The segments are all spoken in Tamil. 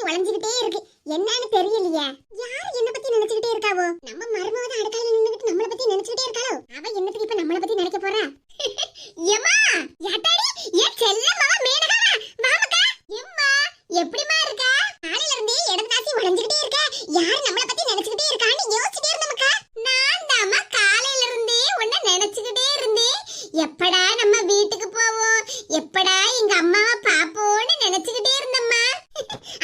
தூக்கி வளைஞ்சுக்கிட்டே இருக்கு. என்னன்னு தெரியலையே. யார் என்ன பத்தி நினைச்சுக்கிட்டே இருக்காவோ? நம்ம மருமக தான் அடுக்கலையில நின்னுகிட்டு நம்மள பத்தி நினைச்சுக்கிட்டே இருக்காளோ அவ என்னத்துக்கு இப்ப நம்மள பத்தி நினைக்க போறா எம்மா யாத்தாடி ஏ செல்லம்மா மேனகா வாமக்கா எம்மா எப்படிமா இருக்க காலையில இருந்தே இடது காசி வளைஞ்சுக்கிட்டே இருக்க யார் நம்மள பத்தி நினைச்சுக்கிட்டே இருக்கான்னு யோசிச்சுட்டே இருந்தமக்கா நான் தாம்மா காலையில இருந்தே உன்ன நினைச்சுக்கிட்டே இருந்தேன் எப்படா நம்ம வீட்டுக்கு போவோம் எப்படா எங்க அம்மாவை பாப்போம்னு நினைச்சுக்கிட்டே இருந்தம்மா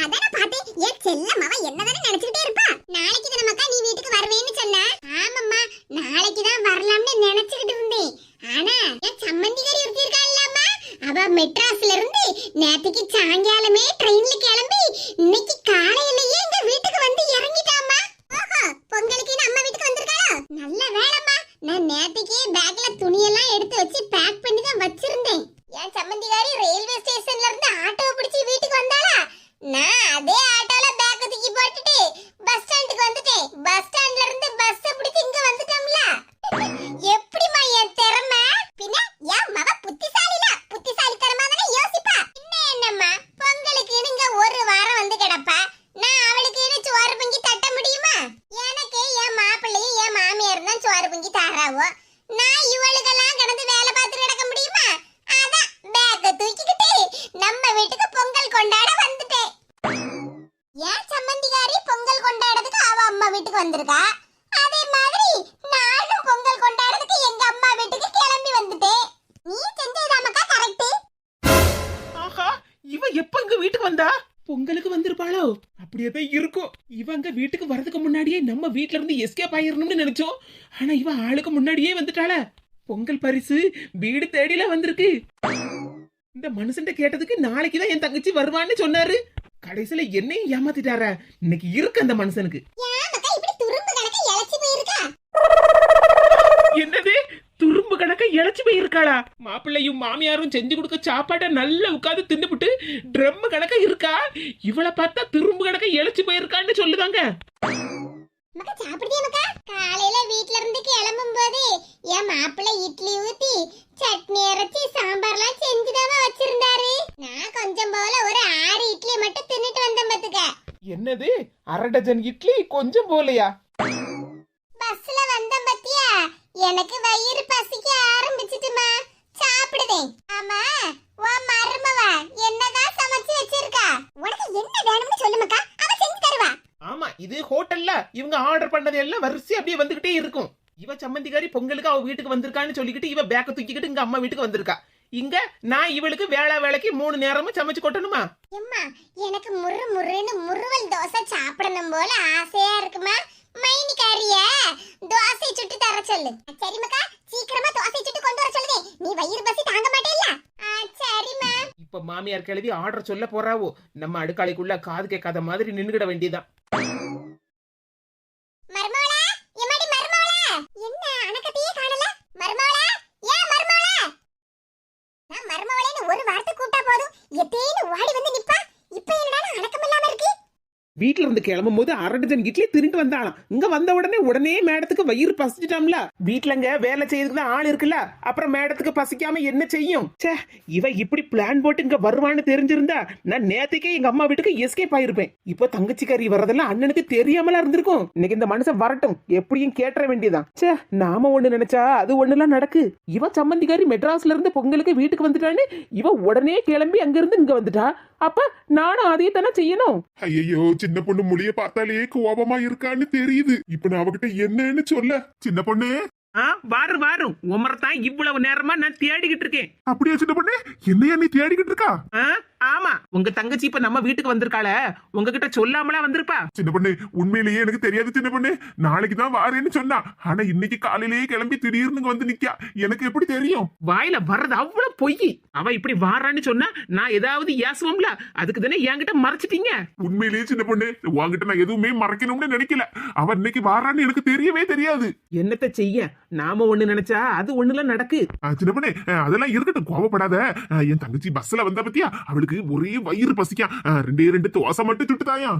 அதான பார்த்தேன் ஏன் செல்லம்மாவ என்னதானே நினைச்சுக்கிட்டே இருப்பா நாளைக்கு தானம்மாக்கா நீ வீட்டுக்கு வருவேன்னு சொன்ன ஆமாம்மா நாளைக்கு தான் வரலாம்னு நினைச்சுக்கிட்டு இருந்தேன் ஆனா என் சம்மந்திகாரி ஒருத்தி இருக்காள்லாமா அவ மெட்ராஸ்ல இருந்து நேத்துக்கு சாயங்காலமே ட்ரெயின்ல கிளம்பி இன்னைக்கு காலையிலேயே எங்க வீட்டுக்கு வந்து இறங்கிட்டாமா ஓஹோ பொங்கலுக்கு அம்மா வீட்டுக்கு வந்திருக்காளோ நல்ல வேலைம்மா நான் நேத்துக்கே பேக்ல துணியெல்லாம் எடுத்து வச்சு பேக் பண்ணி தான் வச்சிருந்தேன் என் சம்மந்திகாரி ரயில்வே ஸ்டேஷன்ல இருந்து ஆட்டோ பிடிச்சி வீட்டுக்கு வந்தாளா நான் அதே ஆட்டோல பேக் தூக்கி போட்டுட்டு பஸ் ஸ்டாண்டுக்கு வந்துட்டேன் பஸ் ஸ்டாண்ட்ல இருந்து பஸ் பிடிச்சி இங்க வந்துட்டோம்ல எப்படிமா என் திறமை பின்ன என் மவ புத்திசாலில புத்திசாலித்தனமா தானே யோசிப்பா பின்ன என்னம்மா பொங்கலுக்கு இங்க ஒரு வாரம் வந்து கிடப்பா நான் அவளுக்கு சோறு பொங்கி தட்ட முடியுமா எனக்கு என் மாப்பிள்ளையும் என் மாமியார் தான் சோறு பொங்கி தாராவோ நான் இவளுக்கெல்லாம் கிடந்து வேலை பார்த்து கிடக்க முடியுமா அதான் பேக்க தூக்கிக்கிட்டு நம்ம வீட்டுக்கு பொங்கல் கொண்டாட வந்துட்டேன் ஏன் சம்மந்திகாரி பொங்கல் கொண்டாடுறதுக்கு அவ அம்மா வீட்டுக்கு வந்திருக்கா. அதே மாதிரி நானும் பொங்கல் கொண்டாடுறதுக்கு எங்க அம்மா வீட்டுக்கு கிளம்பி வந்துட்டேன். நீ செஞ்சதாமக்கா கரெக்ட் ஆஹா இவ எப்ப இங்க வீட்டுக்கு வந்தா? பொங்கலுக்கு வந்திருப்பாளோ? அப்படியே தான் இருக்கும் இவங்க வீட்டுக்கு வரதுக்கு முன்னாடியே நம்ம வீட்ல இருந்து எஸ்கேப் ஆயிரணும்னு நினைச்சோம். ஆனா இவ ஆளுக்கு முன்னாடியே வந்துட்டாள. பொங்கல் பரிசு வீடு தேடில வந்திருக்கு. இந்த மனுஷன்ட்ட கேட்டதுக்கு நாளைக்கு தான் என் தங்கச்சி வருவான்னு சொன்னாரு. கடைசியில என்னையும் ஏமாத்திட்டாரா. இன்னைக்கு இருக்கு அந்த மனுஷனுக்கு. என்னது? துரும்பு கணக்க இழைச்சு போயிருக்காளா? மாப்பிள்ளையும் மாமியாரும் செஞ்சு கொடுக்க சாப்பாட்டை நல்லா உட்காந்து தின்னுபிட்டு ட்ரம் கணக்க இருக்கா? இவளை பார்த்தா துரும்பு கணக்க இழைச்சு போயிருக்கான்னு சொல்லுதாங்க. காலையில வீட்ல இருந்து கிளம்பும் போது என் மாப்பிள்ளை இட்லி ஊத்தி சட்னி அரைச்சி சாம்பார்லாம் செஞ்சுதாவா வச்சிருந்தாரு. நான் கொஞ்சம் போல ஒரு ஆறு இட்லி மட்டும் தின்னுட்டு வந்தேன் பாத்துக்க. என்னது? அரை டஜன் இட்லி கொஞ்சம் போலையா? பஸ்ல வந்தேன் பத்தியா? எனக்கு வயிறு பசிக்க ஆரம்பிச்சிட்டுமா. சாப்பிடுதேன் ஆமா உன் மருமவ என்னதான் சமைச்சு வச்சிருக்கா? உனக்கு என்ன வேணும்னு சொல்லு மக்கா அவ செஞ்சு தருவா. ஆமா இது ஹோட்டல்ல இவங்க ஆர்டர் பண்ணது எல்லாம் வரிசை அப்படியே வந்துகிட்டே இருக்கும். இவ சம்மந்திக்காரி பொங்கலுக்கு அவ வீட்டுக்கு வந்திருக்கான்னு சொல்லிக்கிட்டு இவ பேக்க தூக்கிக்கிட்டு இங்க அம்மா வீட்டுக்கு வந்திருக்கா. இங்க நான் இவளுக்கு வேளா வேலைக்கு மூணு நேரமும் சமைச்சு கொட்டணுமா? எம்மா எனக்கு முறு முறுன்னு முறுவல் தோசை சாப்பிடணும் போல ஆசையா இருக்குமா? மைனிக்காரிய தோசை சுட்டு தர சொல்லு. சரிம்மாக்கா சீக்கிரமா தோசை சுட்டு கொண்டு வர சொல்லுதே நீ வயிறு பசி தாங்க மாட்டேல்ல? சரிம்மா. இப்ப மாமியார் கிளவி ஆர்டர் சொல்ல போறாவோ? நம்ம அடுக்காளைக்குள்ள காது கேட்காத மாதிரி நின்னுகிட வேண்டியதான் போதும் எத்தேன்னு ஓடி வந்து வீட்டுல இருந்து கிளம்பும் போது அரை டஜன் இட்லி திருட்டு வந்தாளாம். இங்க வந்த உடனே உடனே மேடத்துக்கு வயிறு பசிச்சிட்டாம்ல. வீட்டுலங்க வேலை செய்யறதுக்கு தான் ஆள் இருக்குல்ல. அப்புறம் மேடத்துக்கு பசிக்காம என்ன செய்யும்? ச்சே இவ இப்படி பிளான் போட்டு இங்க வருவான்னு தெரிஞ்சிருந்தா நான் நேத்துக்கே எங்க அம்மா வீட்டுக்கு எஸ்கேப் ஆயிருப்பேன். இப்போ தங்கச்சிக்காரி வர்றதெல்லாம் அண்ணனுக்கு தெரியாமலா இருந்திருக்கும். இன்னைக்கு இந்த மனுஷன் வரட்டும். எப்படியும் கேட்டுற வேண்டியதான் ச்சே நாம ஒண்ணு நினைச்சா அது ஒண்ணுலாம் நடக்கு. இவ சம்மந்திக்காரி மெட்ராஸ்ல இருந்து பொங்கலுக்கு வீட்டுக்கு வந்துட்டான்னு இவ உடனே கிளம்பி அங்க இருந்து இங்க வந்துட்டா. அப்ப நானும் அதே தானே செய்யணும்? ஐயோ சின்ன பொண்ணு மொழிய பார்த்தாலே கோபமா இருக்கான்னு தெரியுது. இப்ப நான் அவகிட்ட என்னன்னு சொல்ல. சின்ன பொண்ணு ஆ வாரு உமரை தான் இவ்வளவு நேரமா நான் தேடிக்கிட்டு இருக்கேன். அப்படியா சின்ன பொண்ணு? என்னையா நீ தேடிக்கிட்டு இருக்கா? ஆ, ஆமா. உங்க தங்கச்சி இப்ப நம்ம வீட்டுக்கு வந்திருக்காள. உங்ககிட்ட சொல்லாமலா வந்திருப்பா? சின்ன பொண்ணு உண்மையிலேயே எனக்கு தெரியாது சின்ன பொண்ணு. நாளைக்கு தான் வாரேன்னு சொன்னா. ஆனா இன்னைக்கு காலையிலேயே கிளம்பி திடீர்னு வந்து நிக்கா எனக்கு எப்படி தெரியும்? வாயில வர்றது அவ்வளவு பொய். அவ இப்படி வாரான்னு சொன்னா நான் ஏதாவது ஏசுவோம்ல? அதுக்கு தானே என்கிட்ட மறைச்சிட்டீங்க? உண்மையிலேயே சின்ன பொண்ணு உன்கிட்ட நான் எதுவுமே மறைக்கணும்னு நினைக்கல. அவ இன்னைக்கு வாரான்னு எனக்கு தெரியவே தெரியாது. என்னத்த செய்ய? நாம ஒண்ணு நினைச்சா அது ஒண்ணுல நடக்கு. ஆ, சின்ன பொண்ணு ஆ, அதெல்லாம் இருக்கட்டும் கோவப்படாத. என் தங்கச்சி பஸ்ல வந்தா பத்தியா? அவளுக்கு ஒரே வயிறு பசிக்கா ரெண்டே ரெண்டு தோசை மட்டும் சுட்டுதாயா?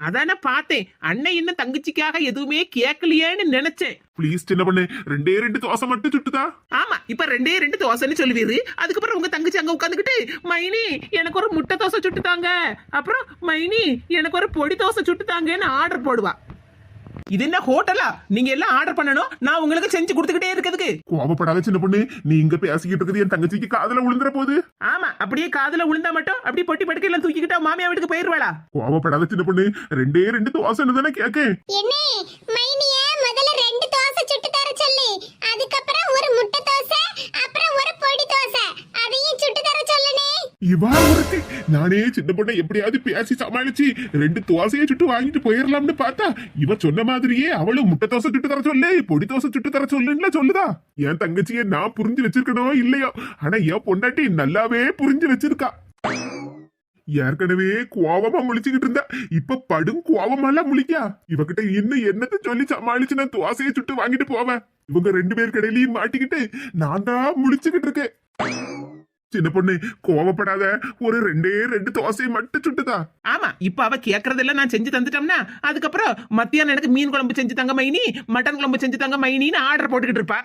அதானே பார்த்தேன். அண்ணன் இன்னும் தங்கச்சிக்காக எதுவுமே கேட்கலையேன்னு நினைச்சேன். ப்ளீஸ் சின்ன பொண்ணு ரெண்டே ரெண்டு தோசை மட்டும் சுட்டுதா? ஆமா இப்ப ரெண்டே ரெண்டு தோசைன்னு சொல்லுவீரு அதுக்கப்புறம் உங்க தங்கச்சி அங்க உட்காந்துக்கிட்டு மைனி எனக்கு ஒரு முட்டை தோசை சுட்டு தாங்க அப்புறம் மைனி எனக்கு ஒரு பொடி தோசை சுட்டு தாங்கன்னு ஆர்டர் போடுவா. இது என்ன ஹோட்டலா? நீங்க எல்லாம் ஆர்டர் பண்ணணும். நான் உங்களுக்கு செஞ்சு கொடுத்துக்கிட்டே இருக்கிறதுக்கு. கோவப்படாத சின்ன பொண்ணு. நீ இங்க பேசிக்கிட்டு இருக்குது என் தங்கச்சிக்கு காதுல விழுந்துற போது. ஆமா அப்படியே காதுல விழுந்தா மட்டும் அப்படியே பொட்டி படுக்கையெல்லாம் தூக்கிக்கிட்டா மாமியா வீட்டுக்கு போயிருவாளா? கோவப்படாத சின்ன பொண்ணு. ரெண்டே ரெண்டு தோசைன்னு தானே கேக்கேன். என்ன மைனிய முதல்ல ரெண்டு தோசை சுட்டு தர சொல்லு. அதுக்கப்புறம் ஒரு முட்டை தோசை அப்புறம் ஒரு பொடி தோசை அதையும் சுட்டு தர சொல்லுனே இவா ஒருத்தி நானே சின்ன பொண்ணை எப்படியாவது பேசி சமாளிச்சு ரெண்டு தோசையை சுட்டு வாங்கிட்டு போயிடலாம்னு பார்த்தா இவ சொன்ன மாதிரியே அவளும் முட்டை தோசை சுட்டு தர சொல்லு பொடி தோசை சுட்டு தர சொல்லுன்னு சொல்லுதா? என் தங்கச்சியை நான் புரிஞ்சு வச்சிருக்கனோ இல்லையோ? ஆனா என் பொண்டாட்டி நல்லாவே புரிஞ்சு வச்சிருக்கா. ஏற்கனவே கோவமா முழிச்சுக்கிட்டு இருந்தா இப்ப படும் கோவமெல்லாம் முழிக்கா. இவகிட்ட இன்னும் என்னத்த சொல்லி சமாளிச்சு நான் தோசையை சுட்டு வாங்கிட்டு போவேன்? இவங்க ரெண்டு பேர் கடையிலயும் மாட்டிக்கிட்டு நான் தான் முழிச்சுக்கிட்டு இருக்கேன். சின்ன பொண்ணு கோவப்படாத. ஒரு ரெண்டே ரெண்டு தோசையை மட்டும் சுட்டுதா ஆமா இப்ப அவ கேக்குறதெல்லாம் நான் செஞ்சு தந்துட்டோம்னா அதுக்கப்புறம் மத்தியானம் எனக்கு மீன் குழம்பு செஞ்சு தங்க மைனி மட்டன் குழம்பு செஞ்சு தங்க மைனின்னு ஆர்டர் போட்டுக்கிட்டு இருப்பா.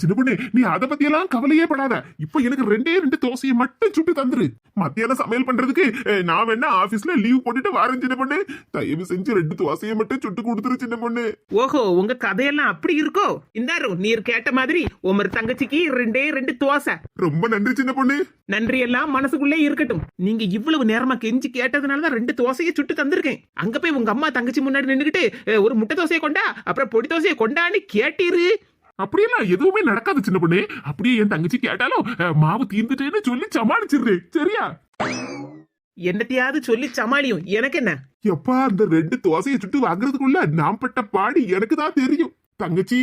சின்ன பொண்ணு நீ அதை பத்தி எல்லாம் கவலையே படாத. இப்ப எனக்கு ரெண்டே ரெண்டு தோசையை மட்டும் சுட்டு தந்துரு. மத்தியானம் சமையல் பண்றதுக்கு நான் வேணா ஆபீஸ்ல லீவ் போட்டுட்டு வரேன் சின்ன பொண்ணு. தயவு செஞ்சு ரெண்டு தோசையை மட்டும் சுட்டு கொடுத்துரு சின்ன பொண்ணு. ஓஹோ உங்க கதையெல்லாம் அப்படி இருக்கோ? இந்தாரு நீர் கேட்ட மாதிரி உமர் தங்கச்சிக்கு ரெண்டே ரெண்டு தோசை. ரொம்ப நன்றி சின்ன பொண்ணு. நன்றி எல்லாம் மனசுக்குள்ளே இருக்கட்டும். நீங்க இவ்வளவு நேரமா கெஞ்சி கேட்டதுனாலதான் ரெண்டு தோசையை சுட்டு தந்திருக்கேன். அங்க போய் உங்க அம்மா தங்கச்சி முன்னாடி நின்னுகிட்டு "அஹ், ஒரு முட்டை தோசையை கொண்டா? அப்புறம் பொடி தோசையை கொண்டான்னு கேட்டீரு. அப்படியெல்லாம் எதுவுமே நடக்காது சின்ன பொண்ணு. அப்படியே என் தங்கச்சி கேட்டாலும் மாவு தீர்ந்துட்டேன்னு சொல்லி சமாளிச்சிடுறேன். சரியா? என்னத்தையாவது சொல்லி சமாளியும். எனக்கு என்ன? எப்பா அந்த ரெண்டு தோசையை சுட்டு வாங்குறதுக்குள்ள நான் பட்ட பாடி எனக்கு தான் தெரியும். தங்கச்சி?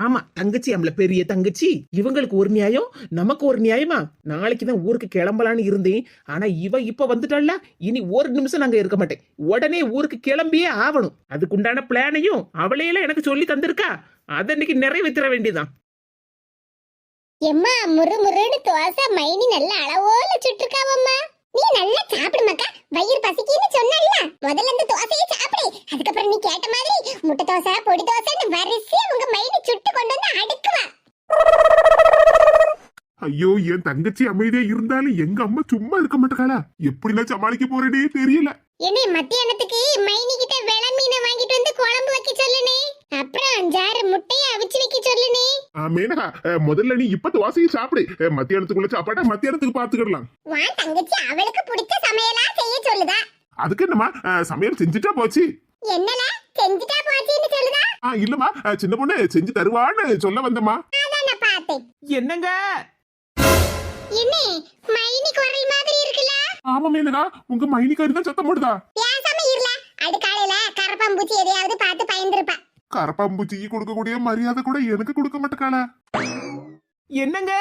ஆமா தங்கச்சி நம்மள பெரிய தங்கச்சி. இவங்களுக்கு ஒரு நியாயம் நமக்கு ஒரு நியாயமா? நாளைக்கு தான் ஊருக்கு கிளம்பலான்னு இருந்தேன். ஆனா இவ இப்ப வந்துட்டாள்ல இனி ஒரு நிமிஷம் நாங்க இருக்க மாட்டேன். உடனே ஊருக்கு கிளம்பியே ஆகணும். அதுக்குண்டான பிளானையும் அவளையெல்லாம் எனக்கு சொல்லி தந்திருக்கா? அதை இன்னைக்கு நிறைவேற்ற வேண்டியதான் எம்மா முறு முறுன்னு தோசை மைனி நல்ல அளவோல சுட்டுருக்காவம்மா. நீ நல்லா சாப்பிடு மக்கா. வயிறு பசிக்குன்னு சொன்னல்ல. முதல்ல இந்த தோசையை சாப்பிடு. அதுக்கப்புறம் நீ கேட்ட மாதிரி முட்டை தோசை பொடி தோசைன்னு வரிசையா உங்க மைனி சுட்டு கொண்டு வந்து அடுக்குவா. ஐயோ என் தங்கச்சி அமைதியா இருந்தாலும் எங்க அம்மா சும்மா இருக்க மாட்டாளா? எப்படி நான் சமாளிக்க போறேனே தெரியல. என்னே மத்தியானத்துக்கு மைனி கிட்ட வெள மீனை வாங்கிட்டு வந்து குழம்பு வைக்க சொல்லுனே. அப்புறம் அஞ்சாறு முட்டையை அவிச்சு வைக்க சொல்லுனே மேனகா முதல்ல நீ இப்ப தோசையை சாப்பிடு. மத்தியானத்துக்குள்ள சாப்பாட்டை மத்தியானத்துக்கு பாத்துக்கிடலாம். வான் தங்கச்சி அவளுக்கு பிடிச்ச சமையலா செய்ய சொல்லுதா. அதுக்கு என்னமா சமையல் செஞ்சுட்டா போச்சு. என்னல? செஞ்சுட்டா போச்சுன்னு சொல்லுதா? ஆ இல்லம்மா சின்ன பொண்ணு செஞ்சு தருவான்னு சொல்ல வந்தம்மா. அதான் பார்த்தேன். என்னங்க? என்ன மைனி குரல் மாதிரி இருக்குல்ல? ஆமா மேனகா உங்க மைனிக்காரி தான் சத்தம் போடுதா? பேசாம இருல. அடுக்காலையில கரப்பாம்பூச்சி எதையாவது பார்த்து பயந்துருப்பா. கரப்பாம்பூச்சிக்கு கொடுக்கக்கூடிய மரியாதை கூட எனக்கு கொடுக்க மாட்டேக்காளா. என்னங்க?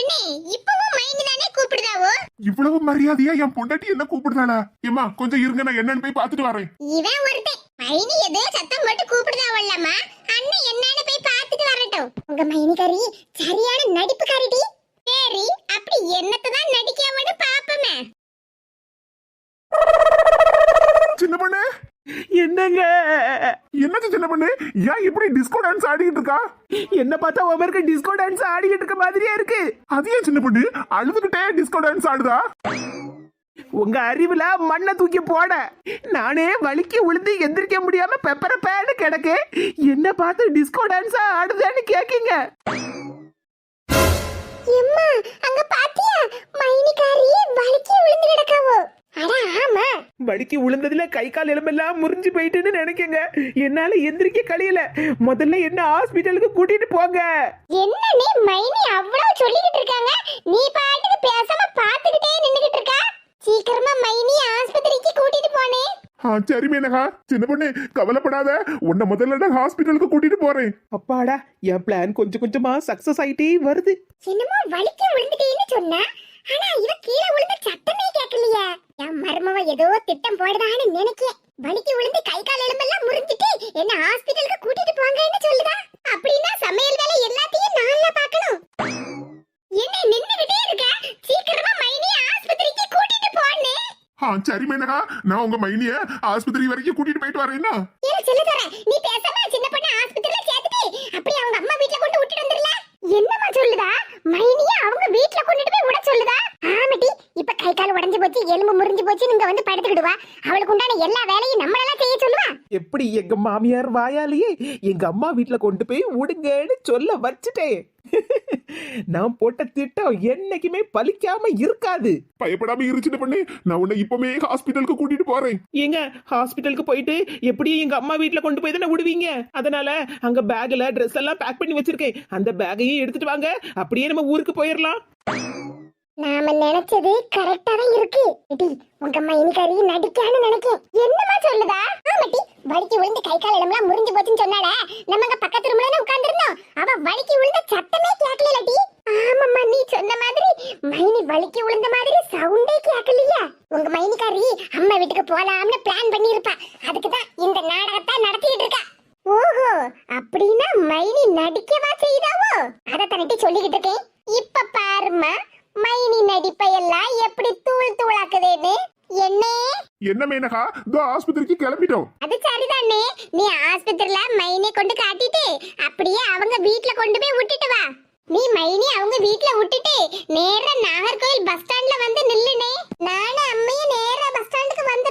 என்ன இப்பவும் மைனி தானே கூப்பிடுதாவோ? இவ்வளவு மரியாதையா என் பொண்டாட்டி என்ன கூப்பிடுறாளா ஏமா கொஞ்சம் இருங்க நான் என்னன்னு போய் பார்த்துட்டு வரேன். இவன் ஒருத்தன். மைனி ஏதோ சத்தம் போட்டு கூப்பிடுதாவல்லம்மா. அண்ணன் என்னன்னு போய் பார்த்துட்டு வரட்டும். உங்க மைனி கறி சரியான நடிப்பு கறிடி சரி அப்படி என்னத்தை தான் நடிக்காமனு பாப்போமே சின்ன பொண்ணு என்னங்க? என்னது சின்ன பொண்ணு? ஏன் இப்படி டிஸ்கோ டான்ஸ் ஆடிக்கிட்டு இருக்கா? என்ன பார்த்தா ஒவ்வொருக்கு டிஸ்கோ டான்ஸ் ஆடிக்கிட்டு இருக்க மாதிரியே இருக்கு. அது ஏன் சின்ன பொண்ணு? அழுதுகிட்டே டிஸ்கோ டான்ஸ் ஆடுதா? உங்க அறிவுல மண்ணை தூக்கி போட. நானே வலிக்கு விழுந்து எந்திரிக்க முடியாம பெப்பர பேடு கிடக்கு. என்ன பார்த்து டிஸ்கோ டான்ஸா ஆடுதான்னு கேக்கீங்க எம்மா அங்க பாத்தியா மைனி கறி வலிக்கி விழுந்து கிடக்காவோ அட ஆமா வலிக்கு விழுந்ததுல கை கால் எலும்பெல்லாம் முறிஞ்சு போயிட்டுன்னு நினைக்கங்க. என்னால எந்திரிக்க கழியல. முதல்ல என்ன ஹாஸ்பிட்டலுக்கு கூட்டிட்டு போங்க. என்ன நீ மைனி அவ்வளவு சொல்லிக்கிட்டு இருக்காங்க? நீ பாட்டுக்கு பேசாம பாத்துக்கிட்டே நின்னுகிட்டு இருக்கா? சீக்கிரமா மைனி ஆஸ்பத்திரிக்கு கூட்டிட்டு போனே ஆ சரி மேனகா. சின்ன பொண்ணு கவலைப்படாத. உன்னை முதல்ல நான் ஹாஸ்பிட்டலுக்கு கூட்டிட்டு போறேன். அப்பாடா என் பிளான் கொஞ்சம் கொஞ்சமா சக்சஸ் ஆயிட்டே வருது. என்னமோ வலிக்கு விழுந்துட்டேன்னு சொன்னா? ஆனா இவ கீழே விழுந்து சத்தமே கேட்கலையே. என் மருமவ ஏதோ திட்டம் போடுதான்னு நினைக்கேன். வலிக்கு விழுந்து கை கால் எலும்பெல்லாம் முறிஞ்சிட்டு என்ன ஹாஸ்பிட்டலுக்கு கூட்டிட்டு போங்கன்னு சொல்லுதா? அப்படின்னா சமையல் வேலை எல்லாத்தையும் நான்ல பார்க்கணும். என்ன நின்னுகிட்டே இருக்க? சீக்கிரமா மைனி ஆஸ்பத்திரிக்கு கூட்டிட்டு போனே ஆ சரி மேனகா நான் உங்க மைனிய ஆஸ்பத்திரி வரைக்கும் கூட்டிட்டு போயிட்டு வரேன்னா? ஏல செல்ல தர நீ பேசாம சின்ன பொண்ணு ஆஸ்பத்திரியில சேர்த்துட்டு அப்படியே அவங்க அம்மா வீட்ல கொண்டு விட்டுட்டு வந்துடல என்னம்மா சொல்லுதா மைனிய அவங்க வீட்ல கொண்டுட்டு போய் விட சொல்லுதா ஆமாடி இப்ப கை கால் உடைஞ்சு போச்சு எலும்பு முறிஞ்சு போச்சு நீங்க வந்து படுத்துக்கிடுவா அவளுக்கு உண்டான எல்லா வேலையும் நம்மளெல்லாம் செய்ய சொல்லுவா. எப்படி எங்க மாமியார் வாயாலேயே எங்க அம்மா வீட்ல கொண்டு போய் விடுங்கன்னு சொல்ல வச்சுட்டேன். நான் போட்ட திட்டம் என்னைக்குமே பலிக்காம இருக்காது. பயப்படாம இரு சின்ன பொண்ணு. நான் உன்னை இப்பமே ஹாஸ்பிட்டலுக்கு கூட்டிட்டு போறேன். ஏங்க ஹாஸ்பிட்டலுக்கு போயிட்டு எப்படியும் எங்க அம்மா வீட்ல கொண்டு போய் தானே விடுவீங்க? அதனால அங்க பேக்ல ட்ரெஸ் எல்லாம் பேக் பண்ணி வச்சிருக்கேன். அந்த பேக்கையும் எடுத்துட்டு வாங்க. அப்படியே நம்ம ஊருக்கு போயிடலாம் நாம நினைச்சது கரெக்டா தான் இருக்கு. டி உங்க மைனிகாரி நடிக்கான்னு நினைக்கேன். என்னமா சொல்லுதா? ஆமாட்டி வலிக்கு விழுந்து கை கால் இடம்லாம் முறிஞ்சு போச்சுன்னு சொன்னால நம்ம பக்கத்து ரூம்ல உட்கார்ந்திருந்தோம். அவ வலிக்கு விழுந்த சத்தமே கேட்கலடி ஆமாம்மா நீ சொன்ன மாதிரி மைனி வலிக்கு விழுந்த மாதிரி சவுண்டே கேட்கலையா. உங்க மைனிகாரி அம்மா வீட்டுக்கு போலாம்னு பிளான் பண்ணியிருப்பா. அதுக்கு தான் இந்த நாடகத்தை நடத்திட்டு இருக்கா. ஓஹோ அப்படின்னா மைனி நடிக்கவா செய்தாவோ? அதை தனிட்டு சொல்லிக்கிட்டு இருக்கேன். இப்ப பாருமா மைனி நடிப்பை எல்லாம் எப்படி தூள் தூளாக்குதேன்னு? என்ன? என்ன மேனகா? இதோ ஆஸ்பத்திரிக்கு கிளம்பிட்டோம். அது சரிதானே. நீ ஆஸ்பத்திரியில மைனி கொண்டு காட்டிட்டு அப்படியே அவங்க வீட்ல கொண்டு போய் விட்டுட்டு வா. நீ மைனி அவங்க வீட்ல விட்டுட்டு நேரா நாகர்கோவில் பஸ் ஸ்டாண்ட்ல வந்து நில்லுனே. நானும் அம்மையும் நேரா பஸ் ஸ்டாண்டுக்கு வந்துருந்தோம்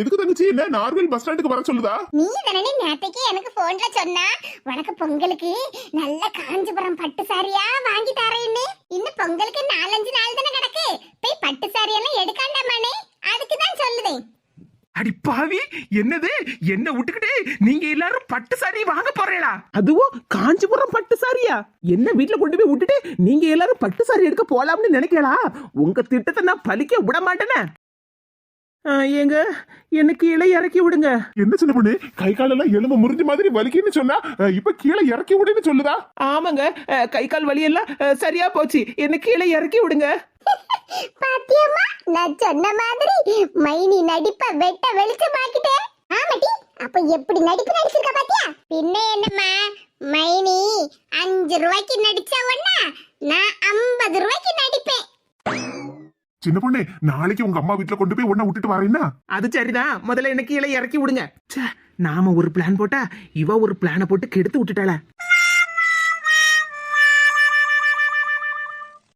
எதுக்கு தங்கச்சி என்ன நார்மல் பஸ் ஸ்டாண்டுக்கு வர சொல்லுதா? நீ தானே நேத்தைக்கு எனக்கு போன்ல சொன்னா உனக்கு பொங்கலுக்கு நல்ல காஞ்சிபுரம் பட்டு சாரியா வாங்கி தரேன்னு. இன்னும் பொங்கலுக்கு நாலஞ்சு நாள் தானே கிடக்கு. போய் பட்டு சாரி எல்லாம் எடுக்காண்டாமானே? அதுக்கு தான் சொல்லுதேன். அடி பாவி என்னது? என்ன விட்டுக்கிட்டு நீங்க எல்லாரும் பட்டு சாரி வாங்க போறீங்களா? அதுவும் காஞ்சிபுரம் பட்டு சாரியா என்ன வீட்ல கொண்டு போய் விட்டுட்டு நீங்க எல்லாரும் பட்டு சாரி எடுக்க போலாம்னு நினைக்கலா? உங்க திட்டத்தை நான் பலிக்க விட மாட்டேனே. ஏங்க என்ன கீழே இறக்கி விடுங்க. என்ன சின்ன பொண்ணு? கை காலெல்லாம் எலும்பு முறிஞ்ச மாதிரி வலிக்குன்னு சொன்னா இப்ப கீழே இறக்கி விடுன்னு சொல்லுதா? ஆமாங்க கை கால் வலி எல்லாம் சரியா போச்சு. என்ன கீழே இறக்கி விடுங்க. பாத்தியம்மா நான் சொன்ன மாதிரி மைனி நடிப்ப வெட்ட வெளிச்சமாக்கிட்டேன் ஆமாட்டி அப்ப எப்படி நடிப்பு நடிச்சிருக்க பாத்தியா? பின்ன என்னம்மா மைனி அஞ்சு ரூபாய்க்கு நடிச்ச உடனே நான் ஐம்பது ரூபாய்க்கு நடிப்பேன். சின்ன பொண்ணு நாளைக்கு உங்க அம்மா வீட்டுல கொண்டு போய் உன்னை விட்டுட்டு வரேன்னா அது சரிதான். முதல்ல எனக்கு கீழே இறக்கி விடுங்க. ச்சே நாம ஒரு பிளான் போட்டா இவ ஒரு பிளானை போட்டு கெடுத்து விட்டுட்டாள.